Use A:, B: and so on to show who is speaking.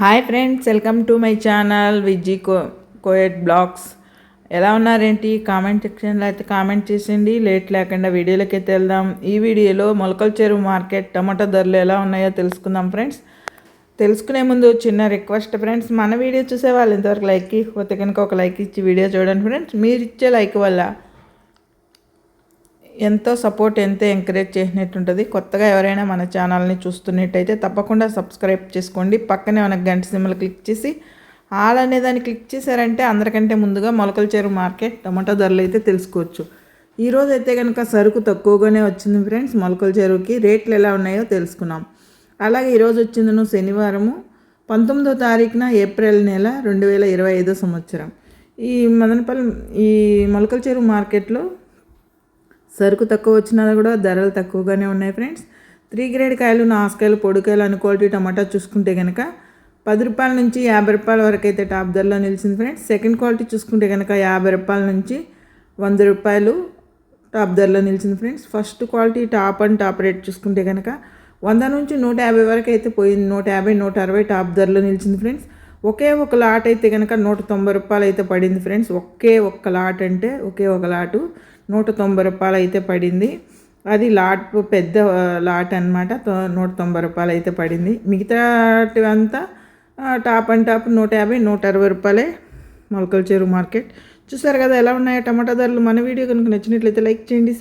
A: Hi friends welcome to my channel విజీ కో కోయట్ vlogs. ఎలా ఉన్నారేంటి? కామెంట్ సెక్షన్లో అయితే కామెంట్ చేసింది లేట్ లేకుండా వీడియోలోకి అయితే వెళ్దాం. ఈ వీడియోలో మొలకల చెరువు మార్కెట్ టమాటా ధరలు ఎలా ఉన్నాయో తెలుసుకుందాం ఫ్రెండ్స్. తెలుసుకునే ముందు చిన్న రిక్వెస్ట్ ఫ్రెండ్స్. మన వీడియో చూసే వాళ్ళు ఇంతవరకు లైక్ ఇకపోతే కనుక ఒక లైక్ ఇచ్చి వీడియో చూడండి ఫ్రెండ్స్. మీరు ఇచ్చే లైక్ వల్ల ఎంతో సపోర్ట్ ఎంతో ఎంకరేజ్ చేసినట్టు ఉంటుంది కొత్తగా ఎవరైనా మన ఛానల్ని చూస్తున్నట్టయితే తప్పకుండా సబ్స్క్రైబ్ చేసుకోండి. పక్కనే మనకు గంట సిమ్మలు క్లిక్ చేసి ఆల్ అనే దాన్ని క్లిక్ చేశారంటే అందరికంటే ముందుగా మొలకల చెరువు మార్కెట్ టమాటా ధరలు అయితే తెలుసుకోవచ్చు. ఈరోజు అయితే కనుక సరుకు తక్కువగానే వచ్చింది ఫ్రెండ్స్. మొలకల చెరువుకి రేట్లు ఎలా ఉన్నాయో తెలుసుకున్నాం. అలాగే ఈరోజు వచ్చిందను శనివారము పంతొమ్మిదో తారీఖున ఏప్రిల్ నెల రెండు వేల ఇరవై ఐదో సంవత్సరం. ఈ మదనపల్లి ఈ మొలకల చెరువు మార్కెట్లో సరుకు తక్కువ వచ్చినా కూడా ధరలు తక్కువగానే ఉన్నాయి ఫ్రెండ్స్. త్రీ గ్రేడ్ కాయలు నాసుకాయలు పొడికాయలు అని క్వాలిటీ టమాటా చూసుకుంటే కనుక పది రూపాయల నుంచి యాభై రూపాయల వరకు అయితే టాప్ ధరలో నిలిచింది ఫ్రెండ్స్. సెకండ్ క్వాలిటీ చూసుకుంటే కనుక యాభై రూపాయల నుంచి వంద రూపాయలు టాప్ ధరలో నిలిచింది friends. First quality top and top rate చూసుకుంటే కనుక వంద నుంచి నూట యాభై వరకు అయితే పోయింది. నూట యాభై నూట అరవై టాప్ ధరలో నిలిచింది ఫ్రెండ్స్. ఒకే ఒక లాట్ అయితే కనుక నూట తొంభై రూపాయలు అయితే పడింది ఫ్రెండ్స్. ఒకే ఒక్క లాట్ అంటే ఒకే ఒక లాటు. నూట తొంభై రూపాయలు అయితే పడింది. అది లాట్ పెద్ద లాట్ అనమాట నూట తొంభై రూపాయలు అయితే పడింది. మిగతాటివంతా టాప్ అండ్ టాప్ నూట యాభై నూట అరవై రూపాయలే మొలకల చెరువు మార్కెట్. చూసారు కదా ఎలా ఉన్నాయో టమాటా ధరలు. మన వీడియో కనుక నచ్చినట్లయితే లైక్ చేయండి